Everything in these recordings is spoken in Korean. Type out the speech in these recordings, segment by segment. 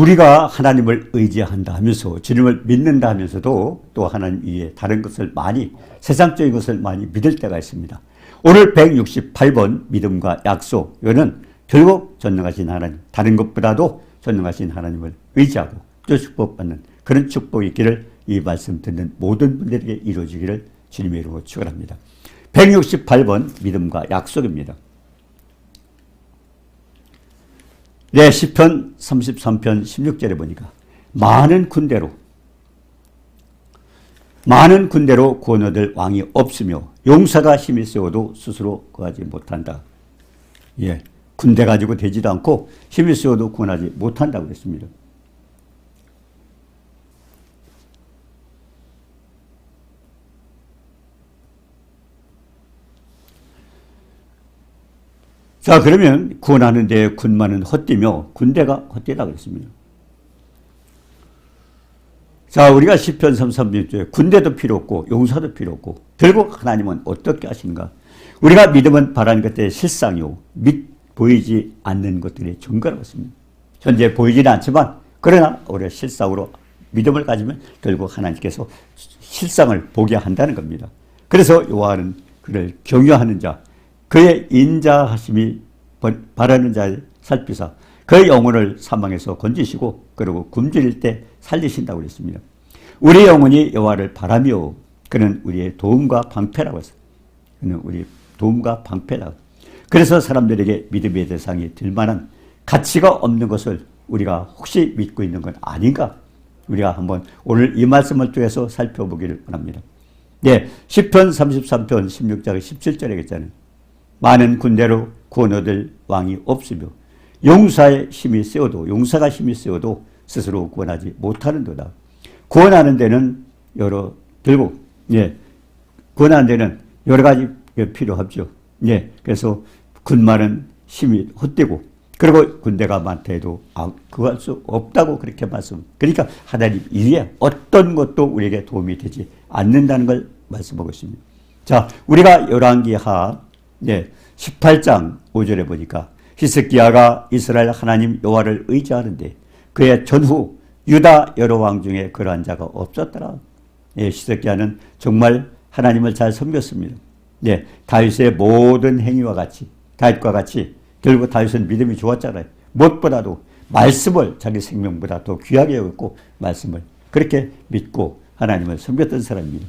우리가 하나님을 의지한다 하면서 주님을 믿는다 하면서도 또 하나님 위에 다른 것을 많이 세상적인 것을 많이 믿을 때가 있습니다. 오늘 168번 믿음과 약속 이거는 결국 전능하신 하나님 다른 것보다도 전능하신 하나님을 의지하고 또 축복받는 그런 축복이 있기를 이 말씀 듣는 모든 분들에게 이루어지기를 주님의 이름으로 축원합니다. 168번 믿음과 약속입니다. 네, 시편 33편 16절에 보니까 많은 군대로 많은 군대로 구원 얻을 왕이 없으며 용사가 힘이 세워도 스스로 구하지 못한다. 예, 군대 가지고 되지도 않고 힘이 세워도 구원하지 못한다고 그랬습니다. 자, 그러면 구원하는 데 군마는 헛되며 군대가 헛되다 그랬습니다. 자, 우리가 시편 33편에 군대도 필요 없고 용사도 필요 없고 결국 하나님은 어떻게 하신가? 우리가 믿음은 바라는 것들의 실상이요. 믿 보이지 않는 것들의 증거라고 했습니다. 현재 보이지는 않지만 그러나 우리가 실상으로 믿음을 가지면 결국 하나님께서 실상을 보게 한다는 겁니다. 그래서 요한은 그를 경유하는 자, 그의 인자하심이 바라는 자를 살피사 그의 영혼을 사망에서 건지시고 그리고 굶주릴 때 살리신다고 그랬습니다. 우리 영혼이 여호와를 바라며 그는 우리의 도움과 방패라고 했어요. 그는 우리 도움과 방패다. 그래서 사람들에게 믿음의 대상이 될 만한 가치가 없는 것을 우리가 혹시 믿고 있는 건 아닌가? 우리가 한번 오늘 이 말씀을 통해서 살펴보기를 원합니다. 네, 10편 33편 16장 17절에 있잖아요. 많은 군대로 구원 얻을 왕이 없으며 용사의 힘이 세워도 용사가 힘이 세워도 스스로 구원하지 못하는 도다. 구원하는 데는 여러 결국 예 구원하는 데는 여러 가지 필요하죠. 예 그래서 군마는 힘이 헛되고 그리고 군대가 많다 해도 아, 그거 할 수 없다고 그렇게 말씀. 그러니까 하나님 일에 어떤 것도 우리에게 도움이 되지 않는다는 걸 말씀하고 있습니다. 자, 우리가 열왕기하 예, 18장 5절에 보니까 히스기야가 이스라엘 하나님 여호와를 의지하는데 그의 전후 유다 여러 왕 중에 그러한 자가 없었더라. 예, 히스기야는 정말 하나님을 잘 섬겼습니다. 예, 다윗의 모든 행위와 같이 다윗과 같이 결국 다윗은 믿음이 좋았잖아요. 무엇보다도 말씀을 자기 생명보다 더 귀하게 여겼고 말씀을 그렇게 믿고 하나님을 섬겼던 사람입니다.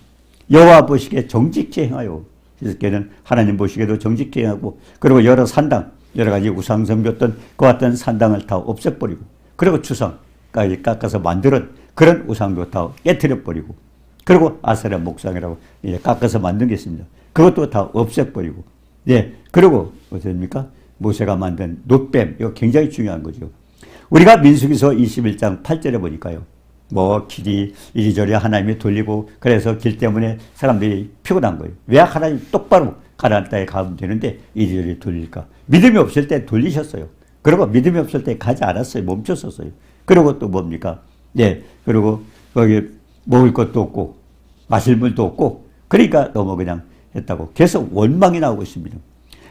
여호와 보시기에 정직히 행하여 히스기야는 하나님 보시기에도 정직히 행하고 그리고 여러 산당 여러 가지 우상 섬겼던 그 같은 산당을 다 없애버리고 그리고 추상까지 깎아서 만들은 그런 우상도 다 깨뜨려버리고 그리고 아세라 목상이라고 이제 깎아서 만든 게 있습니다. 그것도 다 없애버리고 예 그리고 어떻습니까? 모세가 만든 노뱀 이거 굉장히 중요한 거죠. 우리가 민수기서 21장 8절에 보니까요. 뭐 길이 이리저리 하나님이 돌리고 그래서 길 때문에 사람들이 피곤한 거예요. 왜 하나님 똑바로 가라앉 땅에 가면 되는데 이리저리 돌릴까? 믿음이 없을 때 돌리셨어요. 그리고 믿음이 없을 때 가지 않았어요. 멈췄었어요. 그리고 또 뭡니까? 네. 그리고 거기 먹을 것도 없고 마실 물도 없고 그러니까 너무 그냥 했다고 계속 원망이 나오고 있습니다.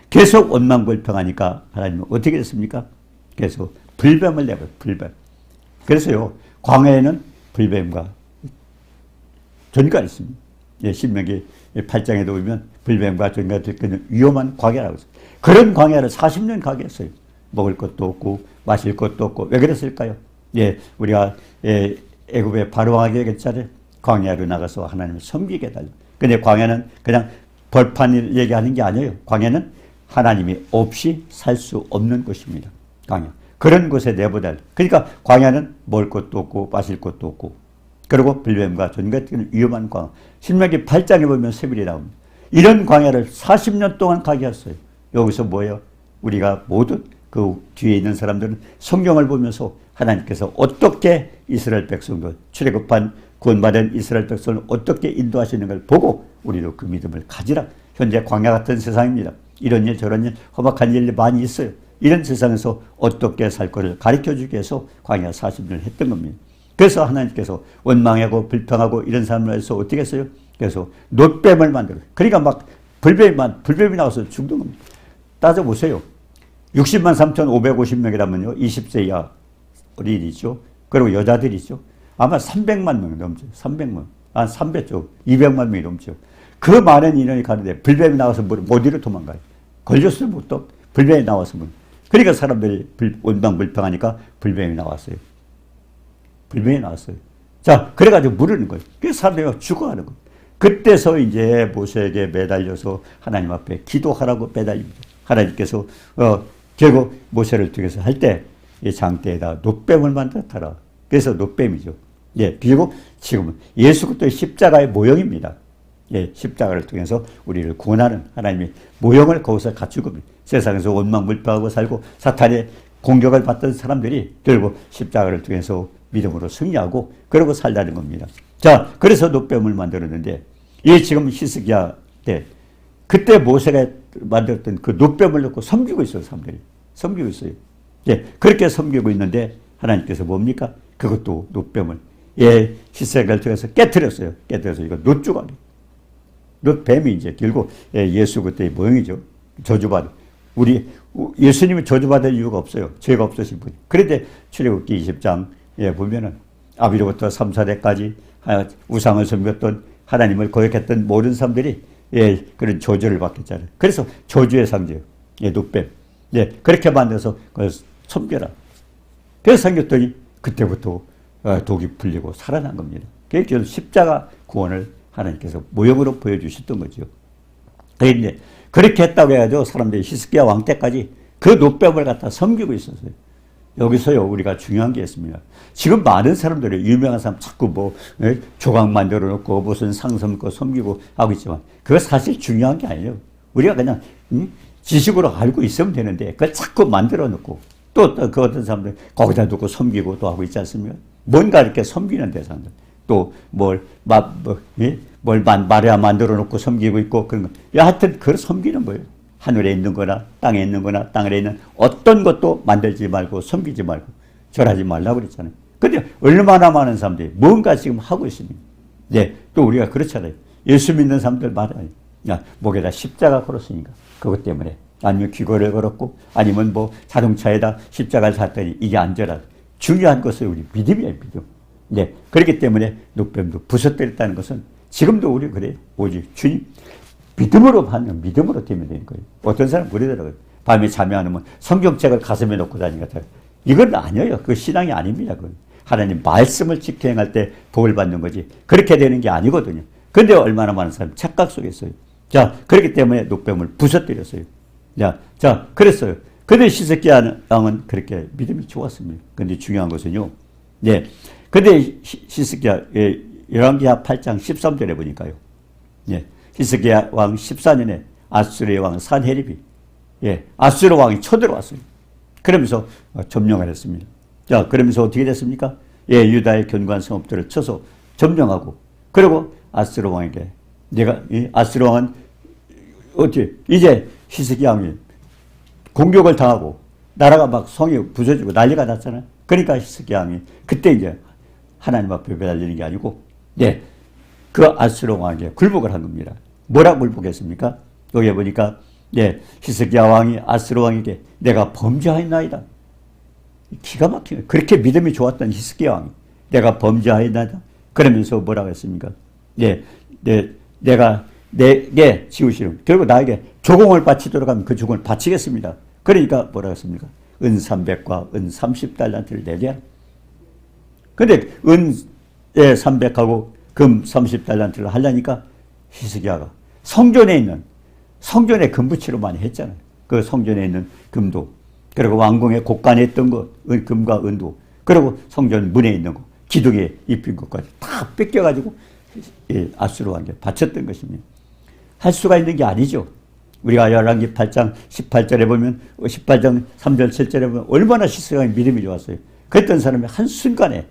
계속 원망 불평하니까 하나님은 어떻게 됐습니까? 계속 불뱀을 내버려 불뱀. 그래서요 광야에는 불뱀과 전가 있습니다. 예, 신명기 8장에도 보면 불뱀과 전가 들끓는 위험한 광야라고 했어요. 그런 광야를 40년 가게 했어요. 먹을 것도 없고 마실 것도 없고 왜 그랬을까요? 예, 우리가 예, 애굽의 바로왕에게 했잖아요. 광야로 나가서 하나님을 섬기게 해달라. 근데 광야는 그냥 벌판 얘기하는 게 아니에요. 광야는 하나님이 없이 살 수 없는 곳입니다. 광야. 그런 곳에 내보달. 그러니까 광야는 먹을 것도 없고 마실 것도 없고 그리고 불뱀과 전 같은 위험한 광야. 신명기 8장에 보면 세빌이 나옵니다. 이런 광야를 40년 동안 가게 했어요. 여기서 뭐예요? 우리가 모두 그 뒤에 있는 사람들은 성경을 보면서 하나님께서 어떻게 이스라엘 백성들 출애굽한 구원받은 이스라엘 백성을 어떻게 인도하시는 걸 보고 우리도 그 믿음을 가지라. 현재 광야 같은 세상입니다. 이런 일 저런 일 험악한 일이 많이 있어요. 이런 세상에서 어떻게 살 거를 가르쳐 주기 위해서 광야 40년을 했던 겁니다. 그래서 하나님께서 원망하고 불평하고 이런 사람을 해서 어떻게 했어요? 그래서 놋뱀을 만들어요. 그러니까 막 불뱀만, 불뱀이 나와서 죽는 겁니다. 따져보세요. 60만 3,550명이라면요. 20세 이하 어린이죠. 그리고 여자들이죠. 아마 300만 명 넘죠. 300만. 아, 300조. 200만 명이 넘죠. 그 많은 인원이 가는데 불뱀이 나와서 뭐- 못 이로 도망가요. 걸렸어요, 못 또. 불뱀이 나와서 뭐. 그러니까 사람들이 불, 온방 불평하니까 불뱀이 나왔어요. 불뱀이 나왔어요. 자, 그래가지고 물르는 거예요. 그래서 사람들이 죽어가는 거예요. 그때서 이제 모세에게 매달려서 하나님 앞에 기도하라고 매달립니다. 하나님께서, 어, 결국 모세를 통해서 할 때, 이 장대에다 노뱀을 만들었더라. 그래서 노뱀이죠. 예, 그리고 지금은 예수 그리스도의 십자가의 모형입니다. 예, 십자가를 통해서 우리를 구원하는 하나님의 모형을 거기서 갖추고 세상에서 원망불평하고 살고 사탄의 공격을 받던 사람들이 결국 십자가를 통해서 믿음으로 승리하고 그러고 살다는 겁니다. 자, 그래서 노뱀을 만들었는데 이 지금 히스기야 때 그때 모세가 만들었던 그 노뱀을 놓고 섬기고 있어요, 사람들이. 섬기고 있어요. 예, 그렇게 섬기고 있는데 하나님께서 뭡니까? 그것도 노뱀을 예, 히스기야를 통해서 깨뜨렸어요. 깨뜨려서 이거 노주가리. 그 뱀이 이제 결국 예, 예수 그때의 모형이죠. 저주받은. 우리 예수님은 저주받을 이유가 없어요. 죄가 없으신 분이. 그런데 출애굽기 20장에 보면은 아비로부터 3, 4대까지 우상을 섬겼던 하나님을 거역했던 모든 사람들이 예, 그런 저주를 받겠잖아요. 그래서 저주의 상징, 예, 노뱀. 예, 그렇게 만들어서 그걸 섬겨라. 그래서 섬겼더니 그때부터 어, 독이 풀리고 살아난 겁니다. 그게 십자가 구원을 하나님께서 모형으로 보여주셨던 거죠. 그런데 그렇게 했다고 해가지고 사람들이 히스기야 왕 때까지 그 노뱀을 갖다 섬기고 있었어요. 여기서요 우리가 중요한 게 있습니다. 지금 많은 사람들이 유명한 사람 자꾸 뭐 예, 조각 만들어 놓고 무슨 상섬 거 섬기고 하고 있지만 그거 사실 중요한 게 아니에요. 우리가 그냥 음? 지식으로 알고 있으면 되는데 그걸 자꾸 만들어 놓고 또 그 어떤 사람들 거기다 두고 섬기고 또 하고 있지 않습니까? 뭔가 이렇게 섬기는 대상들. 또뭘 뭐, 예? 말해야 만들어 놓고 섬기고 있고 그런 거. 야, 하여튼 그걸 섬기는 거예요. 하늘에 있는 거나 땅에 있는 거나 땅에 있는 어떤 것도 만들지 말고 섬기지 말고 절하지 말라고 그랬잖아요. 근데 얼마나 많은 사람들이 뭔가 지금 하고 있습니다. 네, 또 우리가 그렇잖아요. 예수 믿는 사람들 말아요. 야, 목에다 십자가 걸었으니까. 그것 때문에. 아니면 귀걸이를 걸었고, 아니면 뭐 자동차에다 십자가를 샀더니 이게 안전하다. 중요한 것은 우리 믿음이에요, 믿음. 네. 그렇기 때문에 녹뱀도 부서뜨렸다는 것은 지금도 우리 그래요. 오직 주님 믿음으로 받는 믿음으로 되면 되는 거예요. 어떤 사람 그러더라고요. 밤에 잠이 안 오면 성경책을 가슴에 놓고 다니는 것 같아요. 이건 아니에요. 그 신앙이 아닙니다. 그건. 하나님 말씀을 지켜 행할 때 복을 받는 거지. 그렇게 되는 게 아니거든요. 근데 얼마나 많은 사람이 착각 속에 있어요. 자, 그렇기 때문에 녹뱀을 부서뜨렸어요. 자, 자, 그랬어요. 근데 시스기야 왕은 그렇게 믿음이 좋았습니다. 근데 중요한 것은요. 네. 근데 히스기야 예, 열왕기하 8장 13절에 보니까요. 예. 히스기야 왕 14년에 아수르의 왕 산헤립이 예, 아수르 왕이 쳐들어왔어요. 그러면서 점령을 했습니다. 자, 그러면서 어떻게 됐습니까? 예, 유다의 견고한 성읍들을 쳐서 점령하고 그리고 아수르 왕에게 내가 이 아수르 왕은 어떻게 이제 히스기야 왕이 공격을 당하고 나라가 막 성이 부서지고 난리가 났잖아요. 그러니까 히스기야 왕이 그때 이제 하나님 앞에 매달리는 게 아니고 네, 그 아수르 왕에게 굴복을 한 겁니다. 뭐라 굴복했습니까? 여기 보니까 네, 히스기야 왕이 아수르 왕에게 내가 범죄하였나이다. 기가 막히네. 그렇게 믿음이 좋았던 히스기야 왕이 내가 범죄하였나이다. 그러면서 뭐라고 했습니까? 네, 네, 내가 내게 지우시는 결국 나에게 조공을 바치도록 하면 그 조공을 바치겠습니다. 그러니까 뭐라고 했습니까? 은 300과 은 30달란트를 내랴. 근데 은에 300하고 금 30달란트를 하려니까 히스기야가 성전에 있는 성전에 금부치로 많이 했잖아요. 그 성전에 있는 금도 그리고 왕궁의 곳간에 있던 것 은, 금과 은도 그리고 성전 문에 있는 거 기둥에 입힌 것까지 다 뺏겨가지고 아수르 왕에게 바쳤던 것입니다. 할 수가 있는 게 아니죠. 우리가 열왕기 8장 18절에 보면 18장 3절 7절에 보면 얼마나 시스가 믿음이 좋았어요. 그랬던 사람이 한순간에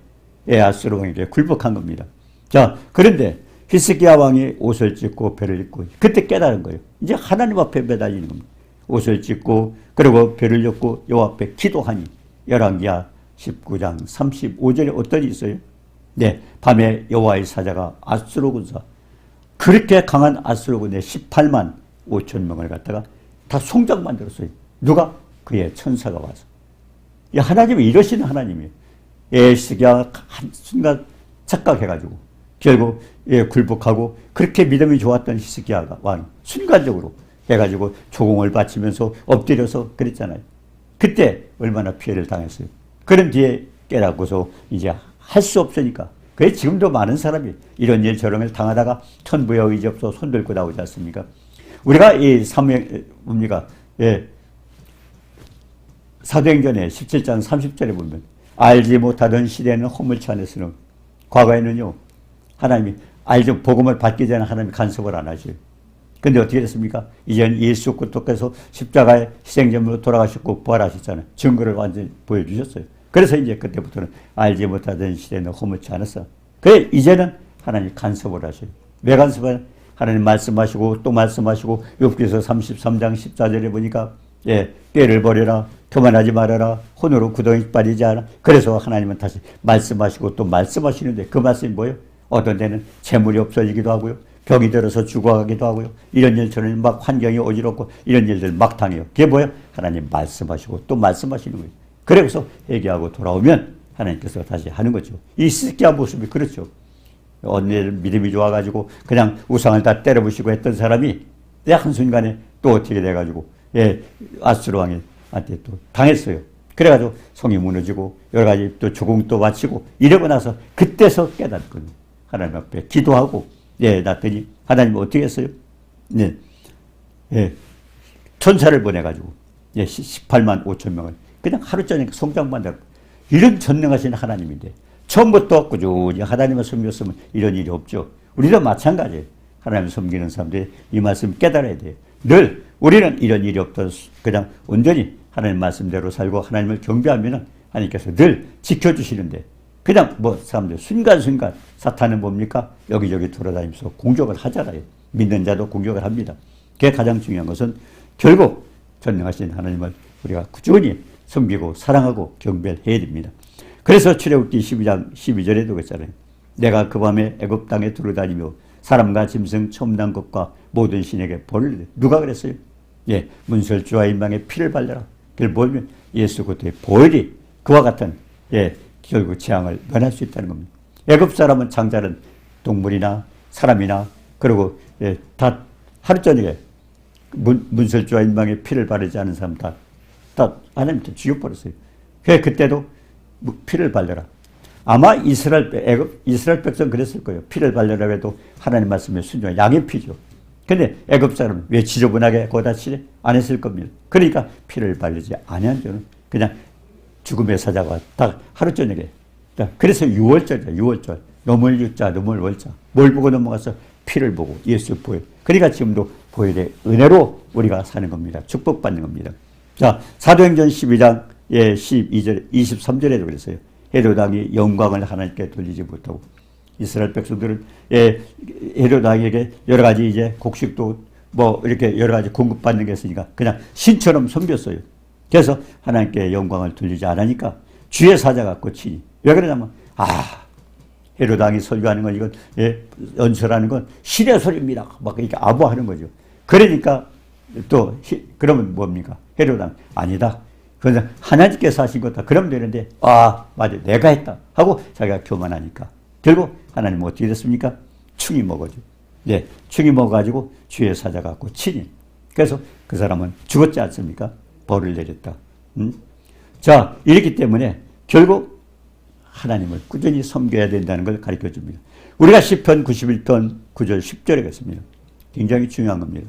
아수르 왕에게 굴복한 겁니다. 자, 그런데 히스기야 왕이 옷을 찢고 배를 입고 그때 깨달은 거예요. 이제 하나님 앞에 매달리는 겁니다. 옷을 찢고 그리고 배를 입고 여호와 앞에 기도하니 열왕기야 19장 35절에 어떤 일이 있어요? 네, 밤에 여호와의 사자가 아수르 군사 그렇게 강한 아수르 군대 18만 5천 명을 갖다가 다 송장 만들었어요. 누가? 그의 천사가 와서. 이 하나님이 이러시는 하나님이에요. 예, 시기야 한 순간 착각해가지고 결국 예, 굴복하고 그렇게 믿음이 좋았던 히스기야가 왕 순간적으로 해가지고 조공을 바치면서 엎드려서 그랬잖아요. 그때 얼마나 피해를 당했어요. 그런 뒤에 깨닫고서 이제 할 수 없으니까. 그래 지금도 많은 사람이 이런 일 저런 일 당하다가 천부여 의지 없어 손 들고 나오지 않습니까? 우리가 이 사무엘 뭡니까? 예. 사도행전에 17장 30절에 보면 알지 못하던 시대는 허물치 안에서는 과거에는요 하나님이 알지 복음을 받기 전에 하나님이 간섭을 안 하죠. 근데 어떻게 됐습니까? 이제는 예수 그리스도께서 십자가의 희생제물로 돌아가셨고 부활하셨잖아요. 증거를 완전히 보여주셨어요. 그래서 이제 그때부터는 알지 못하던 시대는 허물치 않았어. 그래 이제는 하나님 간섭을 하셔요. 왜 간섭을? 하나님 말씀하시고 또 말씀하시고 욥기서 33장 14절에 보니까 예, 꾀를 버려라 교만하지 말아라. 혼으로 구덩이 빠지지 않아. 그래서 하나님은 다시 말씀하시고 또 말씀하시는데 그 말씀이 뭐예요? 어떤 데는 재물이 없어지기도 하고요. 병이 들어서 죽어가기도 하고요. 이런 일 저런 일막 환경이 어지럽고 이런 일들 막 당해요. 그게 뭐예요? 하나님 말씀하시고 또 말씀하시는 거예요. 그래서 회개하고 돌아오면 하나님께서 다시 하는 거죠. 이 스키야 모습이 그렇죠. 언니를 믿음이 좋아가지고 그냥 우상을 다 때려부시고 했던 사람이 내 한순간에 또 어떻게 돼가지고 예 아수르 왕한테 또 당했어요. 그래가지고 성이 무너지고 여러 가지 또 조공도 바치고 이러고 나서 그때서 깨닫거든요. 하나님 앞에 기도하고 예 났더니 하나님 어떻게 했어요? 네. 예. 천사를 보내가지고 예 18만 5천 명을 그냥 하루 저녁 성장만 되 이런 전능하신 하나님인데 처음부터 꾸준히 하나님을 섬겼으면 이런 일이 없죠. 우리도 마찬가지예요. 하나님을 섬기는 사람들이 이 말씀 깨달아야 돼요. 늘 우리는 이런 일이 없던 그냥 온전히 하나님 말씀대로 살고 하나님을 경배하면 하나님께서 늘 지켜주시는데 그냥 뭐 사람들 순간순간 사탄은 뭡니까? 여기저기 돌아다니면서 공격을 하잖아요. 믿는 자도 공격을 합니다. 그게 가장 중요한 것은 결국 전능하신 하나님을 우리가 꾸준히 섬기고 사랑하고 경배해야 됩니다. 그래서 출애굽기 12장 12절에도 그랬잖아요. 내가 그 밤에 애굽 땅에 두루다니며 사람과 짐승 난 것과 모든 신에게 벌을 누가 그랬어요? 예, 문설주와 인망에 피를 발려라. 그걸 보면 예수 그리스도의 보혈이 그와 같은 예, 결국 재앙을 면할 수 있다는 겁니다. 애굽 사람은 장자는 동물이나 사람이나 그리고 예, 다 하루 저녁에 문, 문설주와 인망에 피를 바르지 않은 사람 다, 다 하나님한테 죽여버렸어요. 그 그때도 뭐 피를 발려라. 아마 이스라엘 애굽 이스라엘 백성 그랬을 거예요. 피를 발려라 해도 하나님 말씀에 순종 양의 피죠. 근데 애굽 사람은 왜 지저분하게? 안 했을 겁니다. 그러니까 피를 발리지 아니한 저는 그냥 죽음의 사자가 다 하루 저녁에 그래서 6월절이야 6월절 노물 육자 노물 월자 뭘 보고 넘어가서 피를 보고 예수 보혈 그러니까 지금도 보혈의 은혜로 우리가 사는 겁니다. 축복받는 겁니다. 자 사도행전 12장 예, 12절, 23절에도 그랬어요. 헤로당이 영광을 하나님께 돌리지 못하고 이스라엘 백성들은 예, 헤로당에게 여러 가지 이제 곡식도 뭐 이렇게 여러 가지 공급받는 게 있으니까 그냥 신처럼 섬겼어요. 그래서 하나님께 영광을 돌리지 않으니까 주의 사자가 꽂히니 왜 그러냐면 아 헤로당이 설교하는 건 이건 예, 연설하는 건 신의 소리입니다. 막 이렇게 아부하는 거죠. 그러니까 또 그러면 뭡니까 헤로당 아니다. 그래서 하나님께서 하신 거다. 그러면 되는데, 아, 맞아. 내가 했다. 하고 자기가 교만하니까. 결국 하나님 어떻게 됐습니까? 충이 먹어줘. 네. 충이 먹어가지고 주의 사자 갖고 치니. 그래서 그 사람은 죽었지 않습니까? 벌을 내렸다. 음? 자, 이렇기 때문에 결국 하나님을 꾸준히 섬겨야 된다는 걸 가르쳐 줍니다. 우리가 10편 91편 9절 10절에 갔습니다. 굉장히 중요한 겁니다.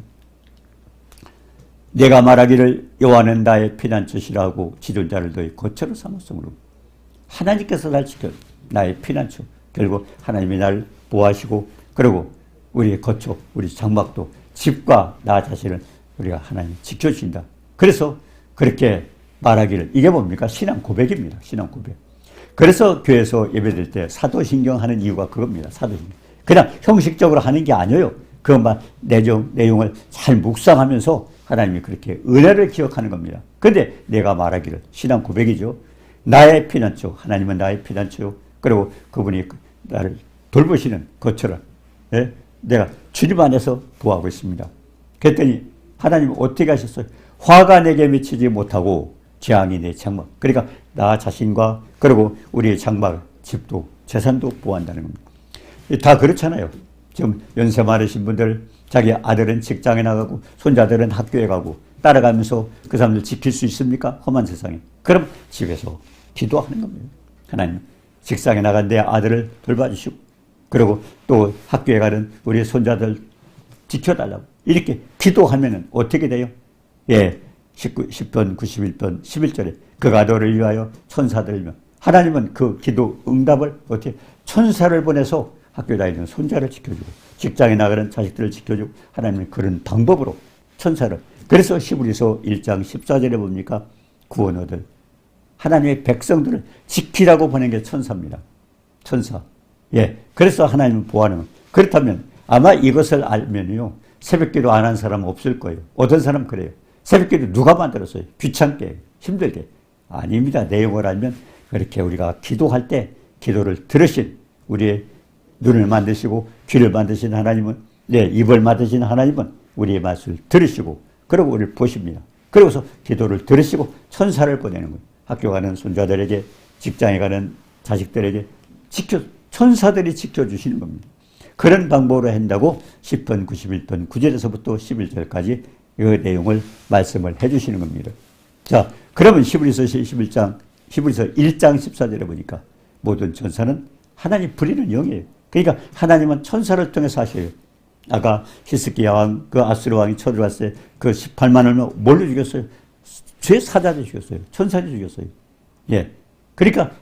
내가 말하기를 여호와는 나의 피난처시라고 지존자를 너희 거처로 삼았으므로 하나님께서 날 지켜 나의 피난처 결국 하나님이 날 보호하시고 그리고 우리의 거처 우리 장막도 집과 나 자신을 우리가 하나님 지켜주신다. 그래서 그렇게 말하기를 이게 뭡니까? 신앙 고백입니다. 신앙 고백. 그래서 교회에서 예배드릴 때 사도신경 하는 이유가 그겁니다. 사도신경. 그냥 형식적으로 하는 게 아니에요. 그것만 내용, 내용을 잘 묵상하면서 하나님이 그렇게 은혜를 기억하는 겁니다. 근데 내가 말하기를 신앙 고백이죠. 나의 피난처, 하나님은 나의 피난처요. 그리고 그분이 나를 돌보시는 것처럼 예? 내가 주님 안에서 보호하고 있습니다. 그랬더니 하나님 어떻게 하셨어요? 화가 내게 미치지 못하고 재앙이 내 장막. 그러니까 나 자신과 그리고 우리의 장막, 집도 재산도 보호한다는 겁니다. 다 그렇잖아요. 지금 연세 많으신 분들 자기 아들은 직장에 나가고 손자들은 학교에 가고 따라가면서 그 사람들 지킬 수 있습니까? 험한 세상에. 그럼 집에서 기도하는 겁니다. 하나님 직장에 나간 내 아들을 돌봐주시고 그리고 또 학교에 가는 우리 손자들 지켜달라고 이렇게 기도하면은 어떻게 돼요? 예, 19, 10편, 91편, 11절에 그가 너를 위하여 천사들며 하나님은 그 기도 응답을 어떻게 천사를 보내서 학교 다니는 손자를 지켜주고 직장에 나가는 자식들을 지켜주고 하나님은 그런 방법으로 천사를 그래서 시브리서 1장 14절에 봅니까? 구원 얻을 하나님의 백성들을 지키라고 보낸 게 천사입니다. 천사. 예. 그래서 하나님은 보호하는 거. 그렇다면 아마 이것을 알면요. 새벽기도 안 한 사람 없을 거예요. 어떤 사람 그래요. 새벽기도 누가 만들었어요? 귀찮게, 힘들게. 아닙니다. 내용을 알면 그렇게 우리가 기도할 때 기도를 들으신 우리의 눈을 만드시고 귀를 만드신 하나님은 네, 입을 만드신 하나님은 우리의 말씀을 들으시고 그리고 우리를 보십니다. 그러고서 기도를 들으시고 천사를 보내는 거예요. 학교 가는 손자들에게 직장에 가는 자식들에게 지켜 천사들이 지켜주시는 겁니다. 그런 방법으로 한다고 10편 91편 9절에서부터 11절까지 그 내용을 말씀을 해 주시는 겁니다. 자, 그러면 히브리서 11장, 히브리서 1장 14절에 보니까 모든 천사는 하나님 부리는 영이에요. 그러니까 하나님은 천사를 통해서 하셔요. 아까 히스기야 왕, 그 아스르 왕이 쳐들어왔을 때 그 18만을 뭘로 죽였어요? 죄 사자를 죽였어요. 천사를 죽였어요. 예. 그러니까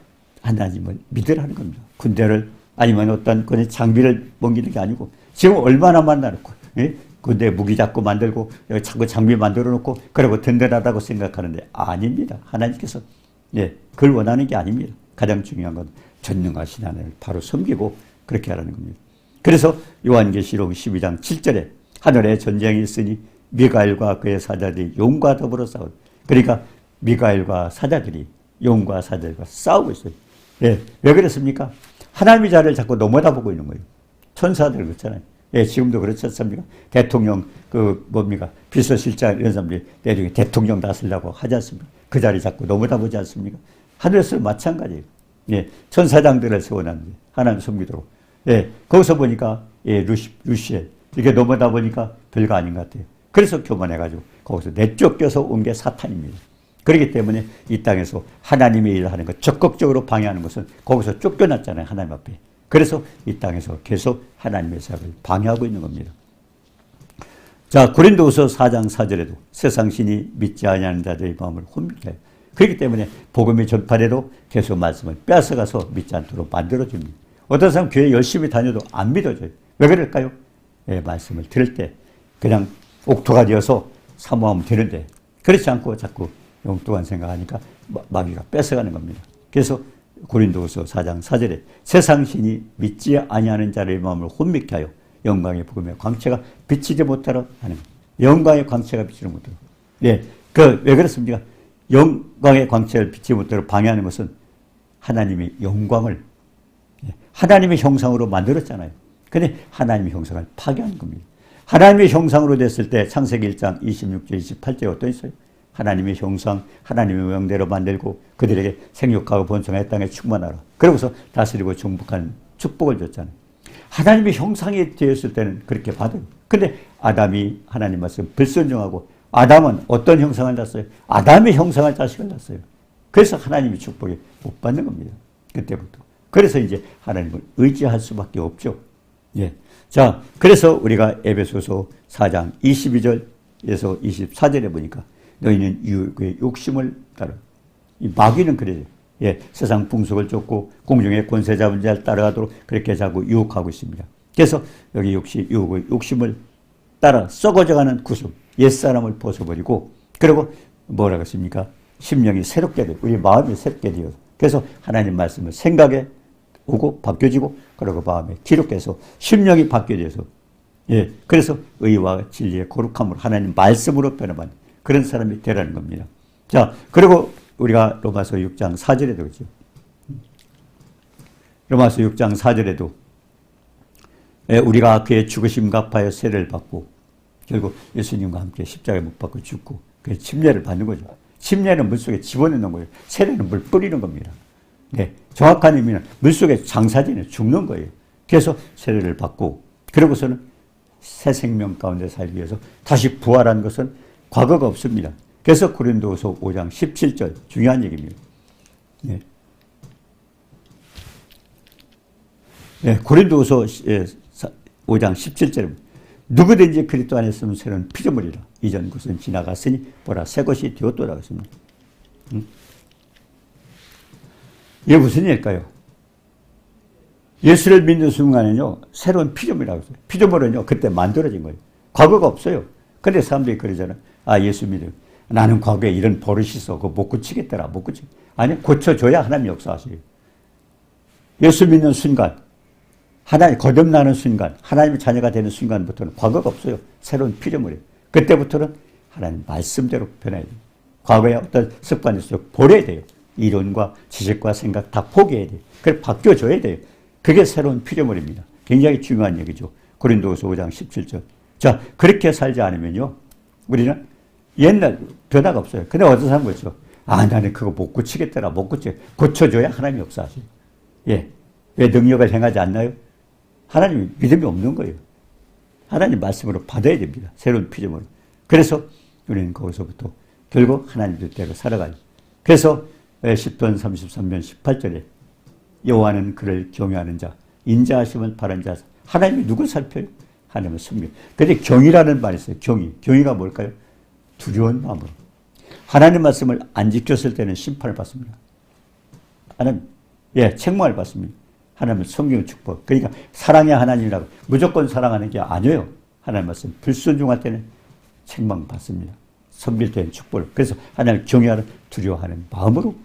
하나님을 믿으라는 겁니다. 군대를 아니면 어떤 그 장비를 먹이는 게 아니고 지금 얼마나 만나놓고 예? 군대 무기 잡고 만들고 자꾸 장비 만들어 놓고 그리고 든든하다고 생각하는데 아닙니다. 하나님께서 예, 그걸 원하는 게 아닙니다. 가장 중요한 건 전능하신 하나님을 바로 섬기고 그렇게 하라는 겁니다. 그래서 요한계시록 12장 7절에 하늘에 전쟁이 있으니 미가엘과 그의 사자들이 용과 더불어 싸우 그러니까 미가엘과 사자들이 용과 사자들과 싸우고 있어요. 예, 왜 그랬습니까? 하나님의 자리를 자꾸 넘어다 보고 있는 거예요. 천사들 그렇잖아요. 예, 지금도 그렇지 않습니까? 대통령, 그, 뭡니까? 비서실장 이런 사람들이 내중에 대통령 다스리려고 하지 않습니까? 그 자리 자꾸 넘어다 보지 않습니까? 하늘에서 마찬가지예요. 예, 천사장들을 세워놨는데, 하나님 섬기도록. 예, 거기서 보니까, 예, 루시, 루시에, 이렇게 넘어다 보니까 별거 아닌 것 같아요. 그래서 교만해가지고, 거기서 내쫓겨서 온 게 사탄입니다. 그렇기 때문에 이 땅에서 하나님의 일을 하는 것, 적극적으로 방해하는 것은 거기서 쫓겨났잖아요. 하나님 앞에. 그래서 이 땅에서 계속 하나님의 사역을 방해하고 있는 겁니다. 자, 고린도후서 4장 4절에도 세상 신이 믿지 아니하는 자들의 마음을 혼미케 그렇기 때문에 복음이 전파돼도 계속 말씀을 뺏어가서 믿지 않도록 만들어줍니다. 어떤 사람 교회 열심히 다녀도 안 믿어져요. 왜 그럴까요? 예, 말씀을 들을 때 그냥 옥토가 되어서 사모하면 되는데 그렇지 않고 자꾸 용돈한 생각하니까 마귀가 뺏어가는 겁니다. 그래서 고린도후서 4장 4절에 세상 신이 믿지 아니하는 자의 마음을 혼미케 하여 영광의 복음의 광채가 비치지 못하러 하는 영광의 광채가 비치지 못하러. 예, 그 왜 그렇습니까? 영광의 광채를 비치지 못하러 방해하는 것은 하나님의 영광을 예, 하나님의 형상으로 만들었잖아요. 근데 하나님의 형상을 파괴하는 겁니다. 하나님의 형상으로 됐을 때 창세기 1장 26절 28절에 어떤 있어요? 하나님의 형상, 하나님의 명대로 만들고 그들에게 생육하고 번성의 땅에 충만하라. 그러고서 다스리고 정복하는 축복을 줬잖아요. 하나님의 형상이 되었을 때는 그렇게 받아요. 근데 아담이 하나님 말씀 불순종하고 아담은 어떤 형상을 낳았어요? 아담의 형상을 자식을 낳았어요. 그래서 하나님의 축복이 못 받는 겁니다. 그때부터. 그래서 이제 하나님을 의지할 수밖에 없죠. 예. 자, 그래서 우리가 에베소서 4장 22절에서 24절에 보니까 너희는 유혹의 욕심을 따라. 이 마귀는 그래요. 예, 세상 풍속을 쫓고 공중의 권세 잡은 자를 따라가도록 그렇게 자꾸 유혹하고 있습니다. 그래서 여기 욕심, 유혹의 욕심을 따라 썩어져가는 구습, 옛사람을 벗어버리고 그리고 뭐라고 했습니까? 심령이 새롭게 돼, 우리 마음이 새롭게 되어 그래서 하나님 말씀을 생각에 오고 바뀌어지고 그리고 마음에 기록해서 심령이 바뀌어져서 예, 그래서 의와 진리의 거룩함으로 하나님 말씀으로 변화받는 그런 사람이 되라는 겁니다. 자, 그리고 우리가 로마서 6장 4절에도 그죠. 로마서 6장 4절에도 예, 우리가 그의 죽으심 갚아여 세례를 받고 결국 예수님과 함께 십자가에 못 박고 죽고 그의 침례를 받는 거죠. 침례는 물 속에 집어넣는 거예요. 세례는 물 뿌리는 겁니다. 네, 정확한 의미는 물속에 장사진에 죽는 거예요. 그래서 세례를 받고 그러고서는 새 생명 가운데 살기 위해서 다시 부활한 것은 과거가 없습니다. 그래서 고린도서 5장 17절 중요한 얘기입니다. 네. 네, 고린도서 5장 17절입니다. 누구든지 그리스도 안에 있으면 새로운 피조물이라. 이전 것은 지나갔으니 보라 새 것이 되었도다 했습니다. 음? 이게 무슨 일일까요? 예수를 믿는 순간에는요, 새로운 피조물이라고 했어요. 피조물은요, 그때 만들어진 거예요. 과거가 없어요. 근데 사람들이 그러잖아. 아, 예수 믿어. 나는 과거에 이런 버릇이 있어. 그거 못 고치겠더라. 못 고치. 아니, 고쳐줘야 하나님 역사하세요. 예수 믿는 순간, 하나님, 거듭나는 순간, 하나님의 자녀가 되는 순간부터는 과거가 없어요. 새로운 피조물이에요. 그때부터는 하나님 말씀대로 변해야 돼요. 과거에 어떤 습관이 있어요. 버려야 돼요. 이론과 지식과 생각 다 포기해야 돼요. 그래 바뀌어줘야 돼요. 그게 새로운 피조물입니다. 굉장히 중요한 얘기죠. 고린도서 5장 17절. 자, 그렇게 살지 않으면요. 우리는 옛날 변화가 없어요. 근데 어떤 사람 그렇죠. 아, 나는 그거 못 고치겠더라. 못 고쳐. 고쳐줘야 하나님 역사하시 예. 왜 능력을 행하지 않나요? 하나님 믿음이 없는 거예요. 하나님 말씀으로 받아야 됩니다. 새로운 피조물. 그래서 우리는 거기서부터 결국 하나님 뜻대로 살아가요. 그래서 10편 33편 18절에 여호와는 그를 경외하는 자, 인자하심을 바란 자. 하나님이 누굴 살펴요? 하나님을 섬겨. 근데 경이라는 말이 있어요. 경이. 경이가 뭘까요? 두려운 마음으로. 하나님 말씀을 안 지켰을 때는 심판을 받습니다. 하나님, 예, 책망을 받습니다. 하나님을 섬기는 축복. 그러니까 사랑의 하나님이라고 무조건 사랑하는 게 아니에요. 하나님 말씀. 불순종할 때는 책망 받습니다. 섬길 때는 축복을. 그래서 하나님을 경외하는 두려워하는 마음으로.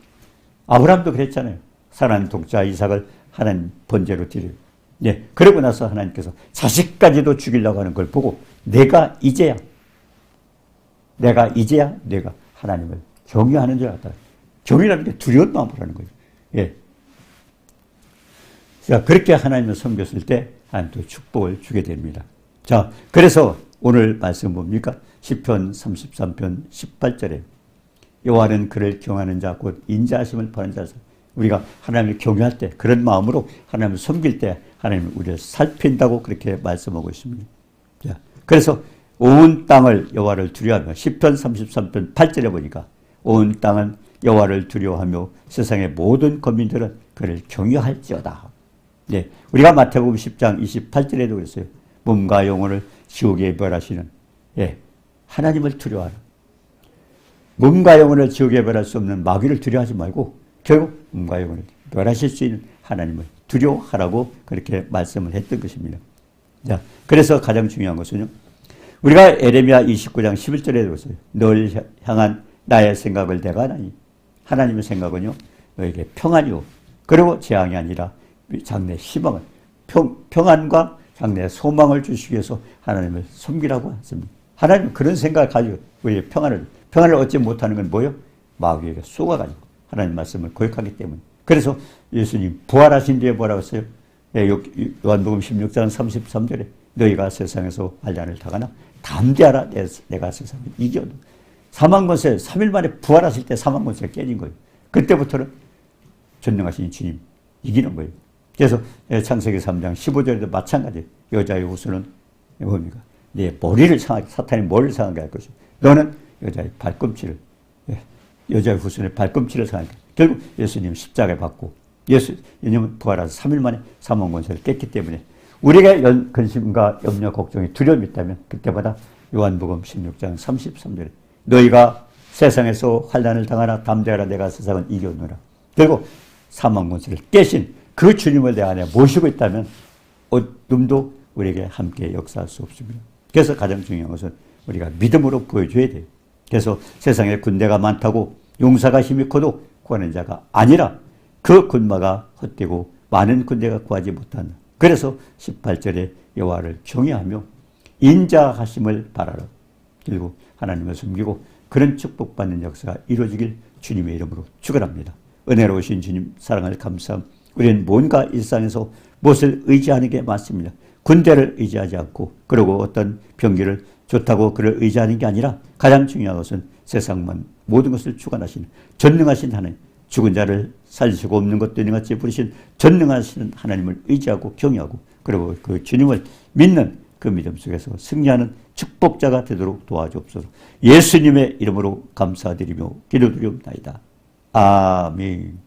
아브라함도 그랬잖아요. 사랑하는 독자 이삭을 하나님 번제로 드려요. 네. 그러고 나서 하나님께서 자식까지도 죽이려고 하는 걸 보고 내가 이제야 내가 이제야 내가 하나님을 경외하는 줄 알았다. 경외라는 게 두려운 마음으로 하는 거예요. 예. 자, 그렇게 하나님을 섬겼을 때 하나님도 축복을 주게 됩니다. 자, 그래서 오늘 말씀 뭡니까? 10편 33편 18절에 여호와는 그를 경하는 자 곧 인자하심을 바라는 자서 우리가 하나님을 경외할 때 그런 마음으로 하나님을 섬길 때 하나님을 우리를 살핀다고 그렇게 말씀하고 있습니다. 자, 그래서 온 땅을 여호와를 두려워하며 10편 33편 8절에 보니까 온 땅은 여호와를 두려워하며 세상의 모든 거민들은 그를 경외할지어다. 네, 우리가 마태복음 10장 28절에도 그랬어요. 몸과 영혼을 지옥에 벌하시는 예, 하나님을 두려워하라. 몸과 영혼을 지옥에 벌할 수 없는 마귀를 두려워하지 말고 결국 몸과 영혼을 멸하실 수 있는 하나님을 두려워하라고 그렇게 말씀을 했던 것입니다. 자, 그래서 가장 중요한 것은요. 우리가 에레미야 29장 11절에 들었어요. 널 향한 나의 생각을 내가 하나니 하나님의 생각은요. 너에게 평안이요. 그리고 재앙이 아니라 장래 희망을 평, 평안과 장래 소망을 주시기 위해서 하나님을 섬기라고 했습니다. 하나님 그런 생각을 가지고 우리 평안을 평안을 얻지 못하는 건 뭐요? 마귀에게 쏘아가지고 하나님 말씀을 거역하기 때문에. 그래서 예수님 부활하신 뒤에 뭐라고 했어요? 예, 요한복음 16장 33절에 너희가 세상에서 환란을 당하나 담대하라 내가 세상을 이겨도 사망 권세 3일 만에 부활하실 때 사망 권세가 깨진 거예요. 그때부터는 전능하신 주님 이기는 거예요. 그래서 창세기 3장 15절에도 마찬가지 여자의 후손은 뭡니까? 내 머리를 상하게 사탄이 머리를 상하게 할 것이고 너는 여자의 발꿈치를 예, 여자의 후손의 발꿈치를 상하게 결국 예수님 십자가에 받고 예수 왜냐면 부활하서 3일 만에 사망 권세를 깼기 때문에 우리가 연, 근심과 염려 걱정이 두려움이 있다면 그때마다 요한복음 16장 33절에 너희가 세상에서 환란을 당하나 담대하라 내가 세상을 이겨노라 결국 사망 권세를 깨신 그 주님을 내 안에 모시고 있다면 어둠도 우리에게 함께 역사할 수 없습니다. 그래서 가장 중요한 것은 우리가 믿음으로 보여줘야 돼요. 그래서 세상에 군대가 많다고 용사가 힘이 커도 구하는 자가 아니라 그 군마가 헛되고 많은 군대가 구하지 못한다. 그래서 18절에 여호와를 경외하며 인자하심을 바라라. 결국 하나님을 숨기고 그런 축복받는 역사가 이루어지길 주님의 이름으로 축원합니다. 은혜로우신 주님 사랑을 감사합니다. 우리는 뭔가 일상에서 무엇을 의지하는 게 맞습니다. 군대를 의지하지 않고 그리고 어떤 병기를 좋다고 그를 의지하는 게 아니라 가장 중요한 것은 세상만 모든 것을 주관하시는 전능하신 하나님 죽은 자를 살리시고 없는 것도 있는 같이 부르신 전능하신 하나님을 의지하고 경외하고 그리고 그 주님을 믿는 그 믿음 속에서 승리하는 축복자가 되도록 도와주옵소서 예수님의 이름으로 감사드리며 기도드리옵나이다. 아멘